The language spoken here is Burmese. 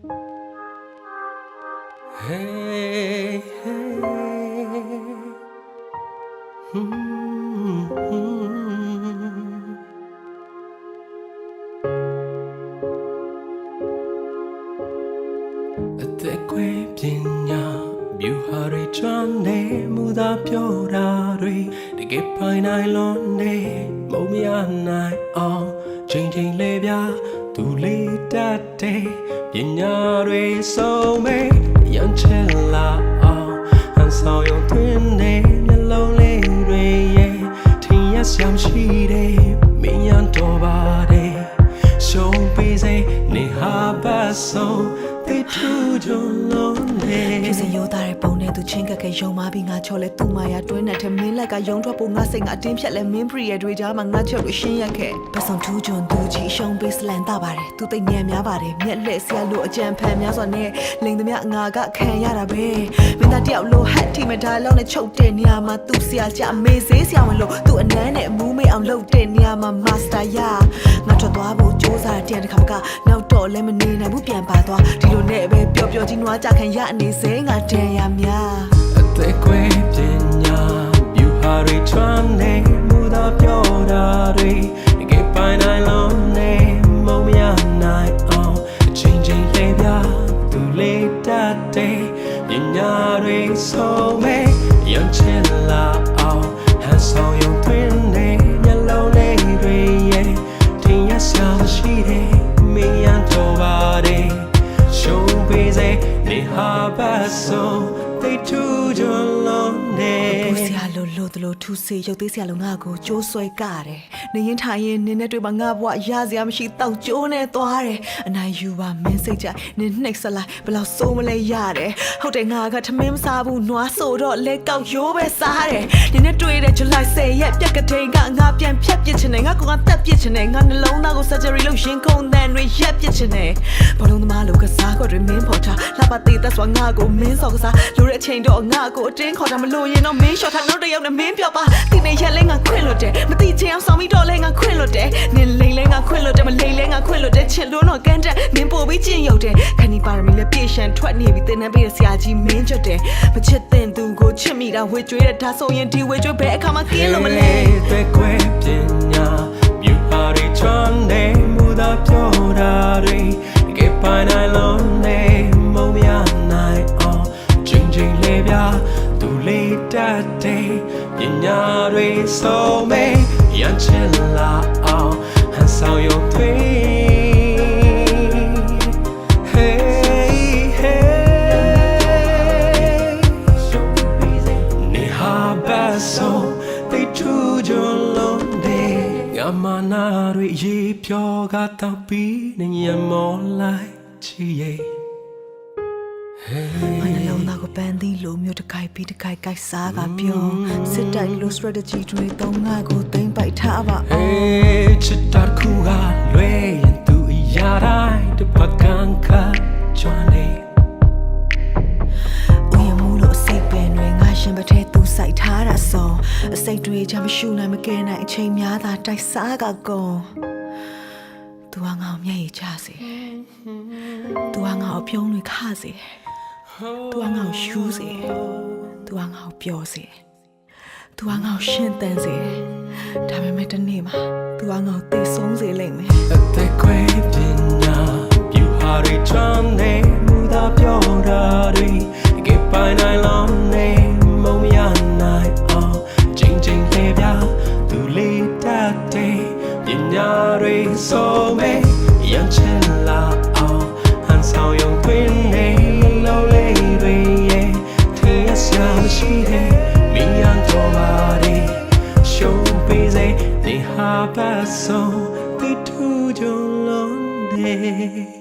Hey, hey. Hmm. အသက်ခွေပညာမြူဟာတွေချမ်းနေမူသာပြောတာတွေတကယ်ပိုင်နိုင်လွန်နေမုံ မရနိုင်အောင်ချိန်ချိန်လေးပြသူလေးတတ်တဲ့ပညာတွေဆုံးမေရန်ချင်လာအောင်ဟန်ဆောင်ရုံသွင်းနေမျက်လုံးလေးတွေရဲ့ထင်ရဆောင်ရှိတယ်မင်းရန်တော်ပါတယ်ရှုံးပေးစေနေဟာပတ်ဆုံး တိထူကြလုံးနေဖြစ်စရိုးသားတဲ့ပုံနဲ့သူချင်းကက်ကယုံမပြီးငါချော်လဲသူ့မာယာတွင်းနဲ့ထဲမင်းလက်ကယုံထွက်ဖို့ငါစိတ်ငါအတင်းဖြတ်လဲမင်းပရီရဲ့တွေကြားမှာငါချက်လို့ရှင်းရက်ခဲ့ပတ်စုံထူးချွန်သူချီရှုံးပေးစလန်တာပါတယ်သူသိညံများပါတယ်မျက်လက်ဆရာလို့အကြံဖန်များစွာနဲ့လိန်သမျှငါကခံရတာပဲ မင်းသားတယောက်လို့ဟတ်တီမဒါလောက်နဲ့ချုပ်တဲ့နေရာမှာသူ့ဆရာကြမေးစေးဆရာဝင်လို့သူ့အနမ်းနဲ့အမူးမေးအောင်လုပ်တဲ့နေရာမှာမာစတာရငါထွက်သွားဖို့စူးစမ်းတဲ့တရားတစ်ခါမကနောက်တော့လည်းမနေနိုင်ဘူးပြန်ပါသွားဒီလိုနဲ့ပဲပျော်ပျော်ကြီးနွားကြခံရအနေစေငါတန်ရများအသက်ခွေပညာမြူဟာတွေချမ်းနေမူသာပြောတာတွေတကယ်ပိုင်နိုင်လုံးနေမုံမရနိုင်အောင်အချိန်ချင်းလေးပြသူလေးတတ်တဲ့ ပညာတွေဆုံးမေရန်ချင်လာအောင်ဟန်ဆောင်ရုံသွင်းနေမျက်လုံးလေးတွေရဲ့ထင်ရဆောင်ရှိတယ်မင်းရန်တော်ပါတယ်ရှုံးပေးစေနေဟာပတ်ဆုံးတိတ်ထူကြလုံးနေဘူးဆရာ လို့လို့တလို့ထူစေရုပ်သေးဆရာလို့ငါ့ကိုကြိုးဆွဲကတယ်။နေရင်ထိုင်ရင်နင်းနဲ့တွေ့ပါငါဘဝရစရာမရှိတောက်ကြိုးနဲ့သွားတယ်။အနိုင်ယူပါမင်းစိတ်ကြနင်းနှိပ်စလိုက်ဘယ်လောက်စိုးမလဲရတယ်။ဟုတ်တယ်ငါကထမင်းမစားဘူးနွားဆိုတော့လက်ကောက်ရိုးပဲစားတယ်။နင်းနဲ့တွေ့တဲ့ July 10ရက်ပြက်ကတိန်ကငါပြန်ဖြတ်ပစ်ချင်တယ်ငါကငါတက်ပစ်ချင်တယ်ငါနှလုံးသားကို surgery လုပ်ရင်ခုန်တန်တွေရက်ပစ်ချင်တယ်။ဘလုံးသမားလို့ကစားခွက်တွေမင်းပေါ်ထားလှပသေးသက်စွာငါကိုမင်းစော်ကစားလိုတဲ့အချိန်တော့ငါကိုအတင်းခေါ်တာမလို့ရင်တော့မင်း shot ထားနောက်တစ်ယောက်နဲ့မင်းပြောပါဒီနေ့ရက်လဲငါခွင့်လွတ်တယ်မတိချင်အောင်ဆောင်ပြီးတော့လဲငါခွင့်လွတ်တယ်နင်လိန်လဲငါခွင့်လွတ်တယ်မလိန်လဲငါခွင့်လွတ်တယ်ချစ်လို့တော့ကန်တက်မင်းပို့ပြီးကျင့်ရုပ်တယ်ခဏီပါရမီလဲပြေရှန်ထွက်နေပြီတင်နေပေးတဲ့ဆရာကြီးမင်းကျွတ်တယ်မချစ်တဲ့သူကိုချစ်မိတာဝေကျွေးတဲ့ဒါဆိုရင်ဒီဝေကျွေးဘယ်အခါမှကင်းလို့မလဲတဲ့ခွေပညာမြူဟာတွေချမ်းနေမူသာပြောတာတွေတကယ်ပို ညာတွေဆုံးမေရန်ချင်လာအောင်ဟန်ဆောင်ရုံသွေး Hey, hey. နေဟာဘတ်ဆုံးတိတ်ထူကြလုံးနေငါမနာတွေရေဖြောကတောက်ပြီးနေရ မောလိုက်ချီရဲ့မနှလုံးသားကိုပန်းသီးလိုမျိုးတစ်ခိုက်ပြီးတစ်ခိုက်ကိုက်စားကပြုံးစစ်တိုက်လို့ strategy တွေသုံးငါကိုသိမ့်ပိုက်ထားပါအောင် Hey, ချစ်တာတစ်ခုကလွဲရင်သူအရာတိုင်းတစ်ပတ်ကန်ခါချွန်နေဦးရမှုလို့အစိတ်ပင်တွေငါရှင်ပထဲသူစိုက်ထားတာဆိုအစိတ်တွေချမရှူနိုင်မကဲနိုင်အချိန်များသာတိုက်စားကကုန်သူကငါ့ကိုမျက်ရည်ချစေသူကငါ့ကိုပြုံးတွေခစေ သူကငါ့ကိုရှူးစေသူကငါ့ကိုပျော်စေသူကငါ့ကိုရှင်းတန်စေဒါပေမဲ့တစ်နေ့မှာသူကငါ့ကိုသိဆုံးစေလိမ့်မယ်အသက်ခွေပညာပြူဟာတွေချမ်းနေမူသာပြောတာတွေတကယ်ပိုင်နိုင်လုံးနေမုံမရနိုင်အောင်ချိန်ချိန်လေးပြသူလေးတတ်တဲ့ပညာတွေဆုံးမေရန်ချင်လာအောင် င်ရစရာမရှိတဲ့မင်းရန်တော်ပါတယ်ရှုံးပေးစေနေဟာပတ်ဆုံးတိထူကြလုံးနေ